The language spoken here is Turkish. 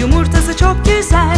Yumurtası çok güzel.